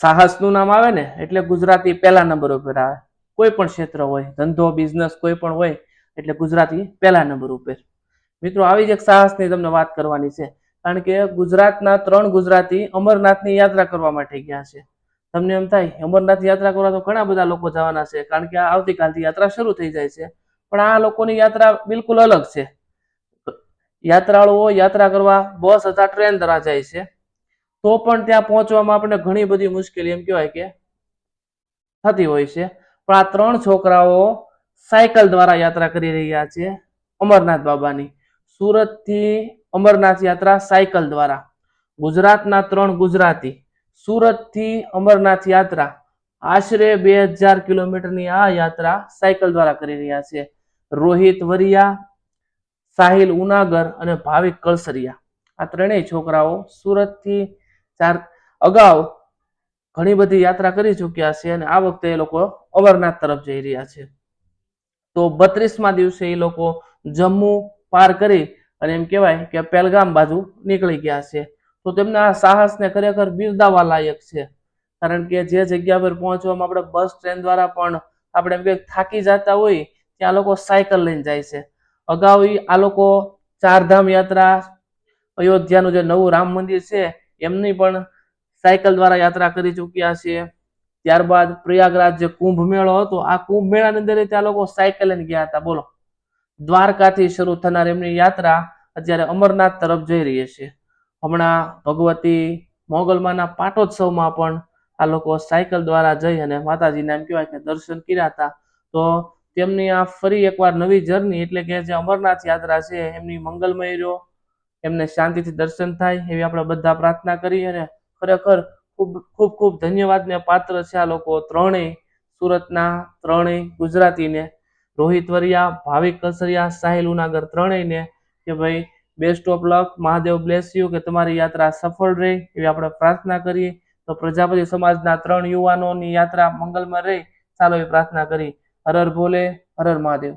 સાહસનું નામ આવે ને, એટલે ગુજરાતી પહેલા નંબર ઉપર આવે. કોઈ પણ ક્ષેત્ર હોય, ધંધો બિઝનેસ કોઈ પણ હોય, એટલે ગુજરાતી પહેલા નંબર ઉપર. મિત્રો, આવી જ એક સાહસની તમને વાત કરવાની છે. કારણ કે ગુજરાતના ત્રણ ગુજરાતી અમરનાથની યાત્રા કરવા માટે ગયા છે. તમને એમ થાય અમરનાથ યાત્રા કરવા તો ઘણા બધા લોકો જવાના છે, કારણ કે આવતીકાલથી યાત્રા શરૂ થઈ જાય છે. પણ આ લોકોની યાત્રા બિલકુલ અલગ છે. યાત્રાળુઓ યાત્રા કરવા બસ અથવા ટ્રેન દ્વારા જાય છે. તો પણ ત્યાં પહોંચવામાં આપણને ઘણી બધી મુશ્કેલી એમ કહેવાય કે થતી હોય છે. પણ આ ત્રણ છોકરાઓ સાયકલ દ્વારા યાત્રા કરી રહ્યા છે અમરનાથ બાબાની. સુરતથી અમરનાથ યાત્રા સાયકલ દ્વારા. ગુજરાતના ત્રણ ગુજરાતી. સુરતથી અમરનાથ યાત્રા. આશરે બે હજાર કિલોમીટરની આ યાત્રા સાયકલ દ્વારા કરી રહ્યા છે. રોહિત વરિયા, સાહિલ ઉનાગર અને ભાવિક કળસરિયા આ ત્રણેય છોકરાઓ સુરતથી ચાર અગાઉ ઘણી બધી યાત્રા કરી ચૂક્યા છે અને આ વખતે એ લોકો અમરનાથ તરફ જઈ રહ્યા છે. તો બત્રીસમા દિવસે એ લોકો જમ્મુ પાર કરી અને એમ કહેવાય કે પહેલગામ બાજુ નીકળી ગયા છે. તો તેમના સાહસને ખરેખર બિરદાવા લાયક છે. કારણ કે જે જગ્યા પર પહોંચવામાં આપણે બસ, ટ્રેન દ્વારા પણ આપણે એમ કે થાકી જતા હોય, ત્યાં લોકો સાયકલ લઈને જાય છે. અગાઉ આ લોકો ચારધામ યાત્રા, અયોધ્યાનું જે નવું રામ મંદિર છે એમની પણ સાયકલ દ્વારા યાત્રા કરી ચૂક્યા છે. ત્યારબાદ પ્રયાગરાજ જે કુંભ મેળો હતો, આ કુંભ મેળાની અંદર ત્યાં લોકો સાયકલ ગયા હતા. બોલો. દ્વારકાથી શરૂ થનાર એમની યાત્રા અત્યારે અમરનાથ તરફ જઈ રહી છે. હમણાં ભગવતી મોગલમાના પાટોત્સવમાં પણ આ લોકો સાયકલ દ્વારા જઈ અને માતાજીને એમ કહેવાય કે દર્શન કર્યા હતા. તો તેમની આ ફરી એકવાર નવી જર્ની એટલે કે જે અમરનાથ યાત્રા છે, એમની મંગલમય રહ્યો. એમને શાંતિથી દર્શન થાય એવી આપણે બધા પ્રાર્થના કરીએ અને ખરેખર ખૂબ ખૂબ ખૂબ ધન્યવાદને પાત્ર છે આ લોકો ત્રણેય સુરતના ત્રણેય ગુજરાતીને. રોહિત વરિયા, ભાવિક કસરિયા, સાહિલ ઉનાગર ત્રણેયને કે ભાઈ best of luck Mahadev bless you કે તમારી યાત્રા સફળ રહે એવી આપણે પ્રાર્થના કરીએ. તો પ્રજાપતિ સમાજના ત્રણ યુવાનોની યાત્રા મંગલમાં રહે, ચાલો એ પ્રાર્થના કરી. હર હર ભોલે, હર હર મહાદેવ.